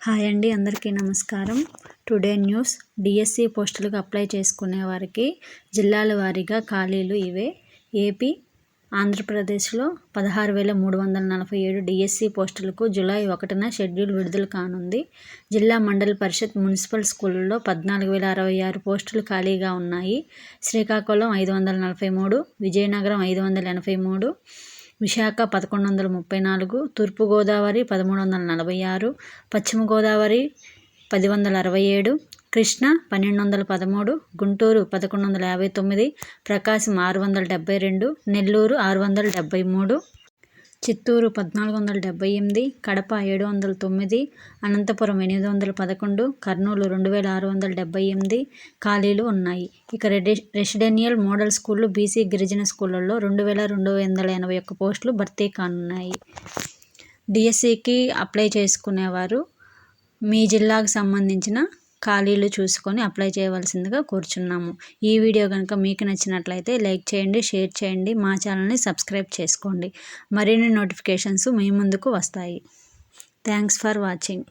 Hi అండి అందరికీ నమస్కారం. టుడే న్యూస్ డిఎస్సి పోస్టులకు అప్లై చేసుకునే వారికి జిల్లాల వారీగా ఖాళీలు ఇవే. ఏపీ ఆంధ్రప్రదేశ్లో పదహారు వేల మూడు వందల నలభై ఏడు డిఎస్సి పోస్టులకు జూలై ఒకటిన షెడ్యూల్ విడుదల కానుంది. జిల్లా మండల పరిషత్ మున్సిపల్ స్కూళ్ళలో పద్నాలుగు వేల అరవై ఆరు పోస్టులు ఖాళీగా ఉన్నాయి. శ్రీకాకుళం ఐదు వందల నలభై మూడు విజయనగరం ఐదు వందల ఎనభై మూడు విశాఖ పదకొండు వందల ముప్పై నాలుగు తూర్పుగోదావరి పదమూడు వందల నలభై ఆరు పశ్చిమ గోదావరి పది వందల అరవై ఏడు కృష్ణ పన్నెండు వందల పదమూడు గుంటూరు పదకొండు వందల యాభై తొమ్మిది ప్రకాశం ఆరు వందల డెబ్బై రెండు నెల్లూరు ఆరు వందల డెబ్బై మూడు చిత్తూరు పద్నాలుగు వందల డెబ్బై ఎనిమిది కడప ఏడు వందల తొమ్మిది అనంతపురం ఎనిమిది వందల పదకొండు కర్నూలు రెండు వేల ఆరు వందల డెబ్బై ఎనిమిది ఖాళీలు ఉన్నాయి. ఇక రెడి రెసిడెన్షియల్ మోడల్ స్కూళ్ళు బీసీ గిరిజన స్కూళ్ళల్లో రెండు వేల రెండు వందల ఎనభై ఒక్క పోస్టులు భర్తీ కానున్నాయి. డిఎస్సికి అప్లై చేసుకునేవారు. మీ జిల్లాకు సంబంధించిన ఖాళీలు చూసుకొని అప్లై చేయవలసిందిగా కూర్చున్నాము. ఈ వీడియో కనుక మీకు నచ్చినట్లయితే లైక్ చేయండి షేర్ చేయండి మా ఛానల్ని సబ్స్క్రైబ్ చేసుకోండి. మరిన్ని నోటిఫికేషన్స్ మీ ముందుకు వస్తాయి. Thanks for watching.